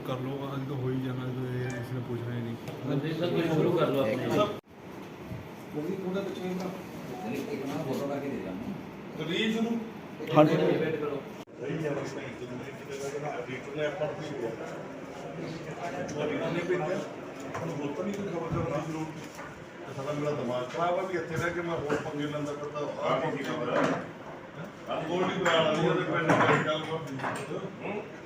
ਕਰ ਹੋ ਹੀ ਇਸ ਨੇ ਪੁੱਛਣਾ ਹੀ ਨਹੀਂ। ਮਨਜੀਤ ਸਰ ਤੁਸੀਂ ਸ਼ੁਰੂ ਕਰ ਲਓ ਆਪਣੇ। ਰੀਜ ਨੂੰ। ਹਾਂਜੀ। ਵੇਟ ਕਰੋ। ਸਾਡਾ ਮੇਰਾ ਦਿਮਾਗ ਖਰਾਬ ਆ ਵੀ ਇੱਥੇ ਰਹਿ ਕੇ ਮੈਂ ਹੋਰ ਪੰਗੇ ਲੈਂਦਾ ਫਿਰਦਾ ਆਹ ਕੀ ਕੀਤਾ ਅੰਗੋਲੀ ਬਣਾ ਲਈ ਉਹਦੇ ਪਿੰਡ ਦੀ ਗੱਲ ਕਰਦੀ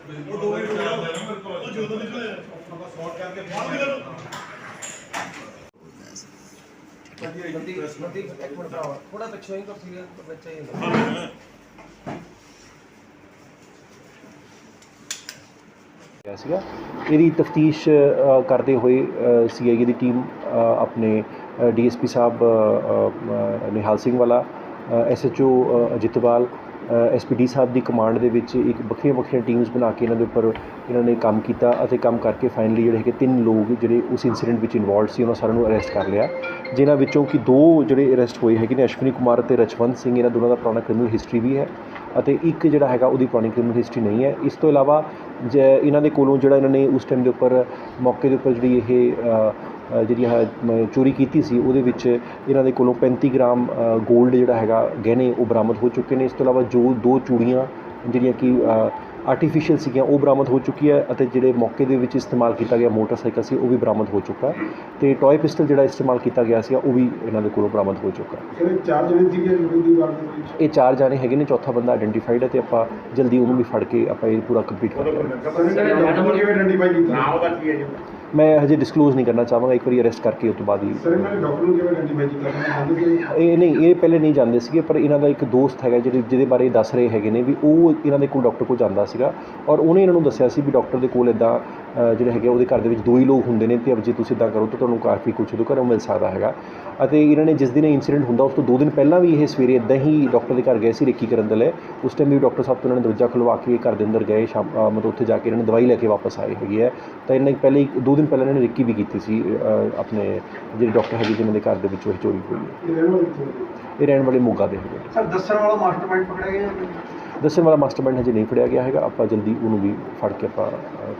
ਉਹ ਦੋ ਹੀ ਬਣਾ ਦੇ ਮੇਰੇ ਕੋਲ ਉਹ ਜਦੋਂ ਨਿਕਲੇ ਆਪਾਂ ਸ਼ਾਰਟ ਕਰਕੇ ਬੰਦ ਕਰੋ ਥੋੜਾ ਪਿੱਛੇ ਹੀ ਕਰ। ਸੀਰੀਅਸ ਬੱਚਾ ਹੀ ਹੁੰਦਾ ਗਿਆ ਸੀਗਾ। ਇਹਦੀ ਤਫਤੀਸ਼ ਕਰਦੇ ਹੋਏ ਸੀਆਈਏ ਦੀ ਟੀਮ ਆਪਣੇ ਡੀਐਸਪੀ ਸਾਹਿਬ ਨਿਹਾਲ ਸਿੰਘ ਵਾਲਾ ਐਸਐਚਓ ਅਜਿਤਵਾਲ ਐਸਪੀਡੀ ਸਾਹਿਬ ਦੀ ਕਮਾਂਡ ਦੇ ਵਿੱਚ ਇੱਕ ਵੱਖਰੀਆਂ ਵੱਖਰੀਆਂ ਟੀਮਸ ਬਣਾ ਕੇ ਇਹਨਾਂ ਦੇ ਉੱਪਰ ਇਹਨਾਂ ਨੇ ਕੰਮ ਕੀਤਾ ਅਤੇ ਕੰਮ ਕਰਕੇ ਫਾਈਨਲੀ ਜਿਹੜੇ ਹੈਗੇ ਤਿੰਨ ਲੋਕ ਜਿਹੜੇ ਉਸ ਇਨਸੀਡੈਂਟ ਵਿੱਚ ਇਨਵੋਲਡ ਸੀ, ਉਹਨਾਂ ਸਾਰਿਆਂ ਨੂੰ ਅਰੈਸਟ ਕਰ ਲਿਆ। ਜਿਨ੍ਹਾਂ ਵਿੱਚੋਂ ਕਿ ਦੋ ਜਿਹੜੇ ਅਰੈਸਟ ਹੋਏ ਹੈਗੇ ਨੇ, ਅਸ਼ਵਨੀ ਕੁਮਾਰ ਅਤੇ ਰਚਵੰਤ ਸਿੰਘ, ਇਹਨਾਂ ਦੋਨਾਂ ਦਾ ਪੁਰਾਣਾ ਕ੍ਰਿਮੀਨਲ ਹਿਸਟਰੀ ਵੀ ਹੈ ਅਤੇ ਇੱਕ ਜਿਹੜਾ ਹੈਗਾ ਉਹਦੀ ਪੁਰਾਣੀ ਕ੍ਰਿਮੀਨਲ ਹਿਸਟਰੀ ਨਹੀਂ ਹੈ। ਇਸ ਤੋਂ ਇਲਾਵਾ ਜ ਇਹਨਾਂ ਦੇ ਕੋਲੋਂ ਜਿਹੜਾ ਇਹਨਾਂ ਨੇ ਉਸ ਟਾਈਮ ਦੇ ਉੱਪਰ ਮੌਕੇ ਦੇ ਉੱਪਰ ਜਿਹੜੀ ਇਹ ਜਿਹੜੀ ਹੈ ਚੋਰੀ ਕੀਤੀ ਸੀ, ਉਹਦੇ ਵਿੱਚ ਇਹਨਾਂ ਦੇ ਕੋਲੋਂ 35 ਗ੍ਰਾਮ ਗੋਲਡ ਜਿਹੜਾ ਹੈਗਾ, ਗਹਿਣੇ ਉਹ ਬਰਾਮਦ ਹੋ ਚੁੱਕੇ ਨੇ। ਇਸ ਤੋਂ ਇਲਾਵਾ ਜੋ ਦੋ ਚੂੜੀਆਂ ਜਿਹੜੀਆਂ ਕਿ ਆਰਟੀਫੀਸ਼ੀਅਲ ਸੀਗੀਆਂ ਉਹ ਬਰਾਮਦ ਹੋ ਚੁੱਕੀ ਹੈ ਅਤੇ ਜਿਹੜੇ ਮੌਕੇ ਦੇ ਵਿੱਚ ਇਸਤੇਮਾਲ ਕੀਤਾ ਗਿਆ ਮੋਟਰਸਾਈਕਲ ਸੀ ਉਹ ਵੀ ਬਰਾਮਦ ਹੋ ਚੁੱਕਾ ਹੈ ਤੇ ਟੌਏ ਪਿਸਟਲ ਜਿਹੜਾ ਇਸਤੇਮਾਲ ਕੀਤਾ ਗਿਆ ਸੀ ਉਹ ਵੀ ਇਹਨਾਂ ਦੇ ਕੋਲੋਂ ਬਰਾਮਦ ਹੋ ਚੁੱਕਾ ਹੈ। ਇਹ ਚਾਰ ਜਣੇ ਸੀਗੇ ਲੁੱਟੀ ਦੀ ਵਾਰ ਦੇ ਵਿੱਚ? ਇਹ ਚਾਰ ਜਾਣੇ ਹੈਗੇ ਨੇ ਚੌਥਾ ਬੰਦਾ ਆਇਡੈਂਟੀਫਾਈਡ ਹੈ ਤੇ ਆਪਾਂ ਜਲਦੀ ਉਹਨੂੰ ਵੀ ਫੜ ਕੇ ਆਪਾਂ ਇਹ ਪੂਰਾ ਕੰਪਲੀਟ ਕਰ ਲਾਂਗੇ ਸਰ ਇਹਨਾਂ ਨੇ ਡਾਕਟਰ ਨੂੰ ਕਿਵੇਂ ਆਇਡੈਂਟੀਫਾਈ ਕੀਤਾ? ਉਹਦਾ ਕੀ ਹੈ ਜੀ? ਮੈਂ ਹਜੇ ਡਿਸਕਲੋਜ਼ ਨਹੀਂ ਕਰਨਾ ਚਾਹਾਂਗਾ ਇੱਕ ਵਾਰੀ ਅਰੈਸਟ ਕਰਕੇ ਉਸ ਤੋਂ ਬਾਅਦ ਹੀ ਸਰ ਇਹਨਾਂ ਨੇ ਡਾਕਟਰ ਨੂੰ ਕਿਵੇਂ ਆਇਡੈਂਟੀਫਾਈ ਕੀਤਾ? ਇਹ ਨਹੀਂ ਇਹ ਪਹਿਲੇ ਨਹੀਂ ਜਾਂਦੇ ਸੀਗੇ ਪਰ ਇਹਨਾਂ ਦਾ ਇੱਕ ਦੋਸਤ ਹੈਗਾ ਜਿਹੜੇ ਜਿਹਦੇ ਬਾਰੇ ਦੱਸ ਰਹੇ ਹੈਗੇ ਨੇ ਵੀ ਉਹ ਇਹਨਾਂ ਦੇ ਕੋਲ ਡਾਕਟਰ ਕੋਲ ਜਾਂਦਾ ਸੀਗਾ ਔਰ ਉਹਨੇ ਇਹਨਾਂ ਨੂੰ ਦੱਸਿਆ ਸੀ ਵੀ ਡਾਕਟਰ ਦੇ ਕੋਲ ਇਦਾਂ ਜਿਹੜੇ ਹੈਗੇ ਉਹਦੇ ਘਰ ਦੇ ਵਿੱਚ ਦੋ ਹੀ ਲੋਕ ਹੁੰਦੇ ਨੇ ਤੇ ਅਬ ਜੇ ਤੁਸੀਂ ਇਦਾਂ ਕਰੋ ਤਾਂ ਤੁਹਾਨੂੰ ਕਾਫੀ ਕੁਝ ਉਹਦੇ ਘਰੋਂ ਮਿਲ ਸਕਦਾ ਹੈਗਾ। ਅਤੇ ਇਹਨਾਂ ਨੇ ਜਿਸ ਦਿਨ ਇਹ ਇਨਸੀਡੈਂਟ ਹੁੰਦਾ ਉਸ ਤੋਂ ਦੋ ਦਿਨ ਪਹਿਲਾਂ ਵੀ ਇਹ ਸਵੇਰੇ ਇਦਾਂ ਹੀ ਡਾਕਟਰ ਦੇ ਘਰ ਗਏ ਸੀ ਰੇਕੀ ਕਰਨ ਦੇ ਲਈ। ਉਸ ਟਾਈਮ ਵੀ ਡਾਕਟਰ ਸਾਹਿਬ ਤੋਂ ਇਹਨਾਂ ਨੇ ਦਰਵਾਜ਼ਾ ਖੁਲਵਾ ਕੇ ਘਰ ਦੇ ਅੰਦਰ ਗਏ ਸ਼ਾਮ ਮਤਲਬ ਉੱਥੇ ਜਾ ਕੇ ਇਹਨਾਂ ਨੇ ਦਵਾਈ ਲੈ ਕੇ ਵਾਪਸ ਆਏ ਹੈਗੇ ਹੈ ਤਾਂ ਇਹਨਾਂ ਨੇ ਪਹਿਲੇ ਹੀ- ਦੋ ਦਿਨ ਪਹਿਲਾਂ ਇਹਨਾਂ ਨੇ ਰੇਕੀ ਵੀ ਕੀਤੀ ਸੀ ਆਪਣੇ ਜਿਹੜੇ ਡਾਕਟਰ ਹੈਗੇ ਜਿਨ੍ਹਾਂ ਦੇ ਘਰ ਦੇ ਵਿੱਚੋਂ ਇਹ ਚੋਰੀ ਹੋਈ। ਹੈ ਇਹ ਰਹਿਣ ਵਾਲੇ ਮੋਗਾ ਦੇ ਹੈਗੇ ਸਰ ਦੱਸਣ ਵਾਲਾ ਮਾਸਟਰਮਾਈਂਡ ਪਕੜਿਆ ਗਿਆ? ਦੱਸਣ ਵਾਲਾ ਮਾਸਟਰਮਾਈਂਡ ਹਜੇ ਨਹੀਂ ਫੜਿਆ ਗਿਆ ਹੈਗਾ। ਆਪਾਂ ਜਲਦੀ ਉਹਨੂੰ ਵੀ ਫੜ ਕੇ ਆਪਾਂ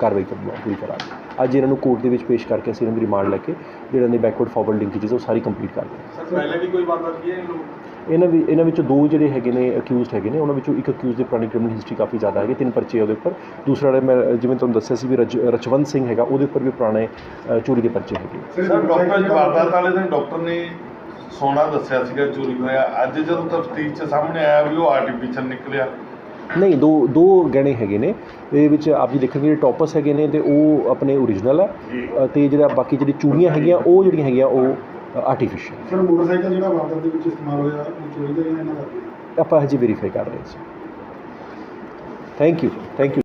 ਕਾਰਵਾਈ ਕਰਨੀ ਪੂਰੀ ਕਰਾਂਗੇ। ਅੱਜ ਇਹਨਾਂ ਨੂੰ ਕੋਰਟ ਦੇ ਵਿੱਚ ਪੇਸ਼ ਕਰਕੇ ਅਸੀਂ ਇਹਨਾਂ ਦੀ ਰਿਮਾਂਡ ਲੈ ਕੇ ਜਿਹੜਾ ਨੇ ਬੈਕਵਰਡ ਫਾਰਵਰਡ ਲਿੰਕੇजेस ਉਹ ਸਾਰੀ ਕੰਪਲੀਟ ਕਰ ਲਈ ਸਰ ਪਹਿਲੇ ਵੀ ਕੋਈ ਵਾਰਦਾਤ ਕੀ ਹੈ ਇਹਨੂੰ ਇਹਨਾਂ ਵੀ ਇਹਨਾਂ ਵਿੱਚੋਂ ਦੋ ਜਿਹੜੇ ਹੈਗੇ ਨੇ ਅਕਿਊਜ਼ਡ ਹੈਗੇ ਨੇ ਉਹਨਾਂ ਵਿੱਚੋਂ ਇੱਕ ਅਕਿਊਜ਼ ਦੀ ਪੁਰਾਣੀ ਕ੍ਰਿਮੀਨਲ ਹਿਸਟਰੀ ਕਾਫੀ ਜ਼ਿਆਦਾ ਹੈਗੀ ਤਿੰਨ ਪਰਚੇ ਉਹਦੇ ਉੱਪਰ। ਦੂਸਰਾ ਜਿਹੜਾ ਮੈਂ ਜਿਵੇਂ ਤੁਹਾਨੂੰ ਦੱਸਿਆ ਸੀ ਵੀ ਰਜ- ਰਚਵੰਤ ਸਿੰਘ ਹੈਗਾ ਉਹਦੇ ਉੱਪਰ ਵੀ ਪੁਰਾਣੇ ਚੋਰੀ ਦੇ ਪਰਚੇ ਹੈਗੇ। ਸਰ ਡਾਕਟਰ ਜੀ ਵਾਰਦਾਤ ਵਾਲੇ ਦਿਨ ਡਾਕਟਰ ਨੇ ਸੋਨਾ ਦੱਸਿਆ ਸੀਗਾ ਚੋਰੀ ਹੋਇਆ। ਅੱਜ ਜਦੋਂ ਤਫਤੀਸ਼ 'ਚ ਸਾਹਮਣੇ ਆਇਆ ਵੀ ਉਹ ਆਰਟੀਫੀਸ਼ੀਅਲ ਨਿਕਲਿਆ। ਨਹੀਂ ਦੋ ਦੋ ਗਹਿਣੇ ਹੈਗੇ ਨੇ। ਇਹਦੇ ਵਿੱਚ ਆਪ ਜੀ ਦੇਖਣਗੇ ਜਿਹੜੇ ਟੌਪਸ ਹੈਗੇ ਨੇ ਤੇ ਉਹ ਆਪਣੇ ਓਰੀਜਨਲ ਆ। ਅ, ਤੇ ਜਿਹੜਾ ਬਾਕੀ ਜਿਹੜੀ ਚੂੜੀਆਂ ਹੈਗੀਆਂ ਉਹ ਜਿਹੜੀਆਂ ਹੈਗੀਆਂ ਉਹ ਆਰਟੀਫੀਸ਼ੀਅਲ ਸਰ ਮੋਟਰਸਾਈਕਲ ਜਿਹੜਾ ਵਾਰਦਾਤ ਦੇ ਵਿੱਚ ਇਸਤੇਮਾਲ ਹੋਇਆ ਉਹ ਚੋਰੀ ਦਾ ਇਹਨਾਂ ਦਾ? ਆਪਾਂ ਹਜੇ ਵੈਰੀਫਾਈ ਕਰ ਰਹੇ ਸੀ ਥੈਂਕ ਯੂ ਥੈਂਕ ਯੂ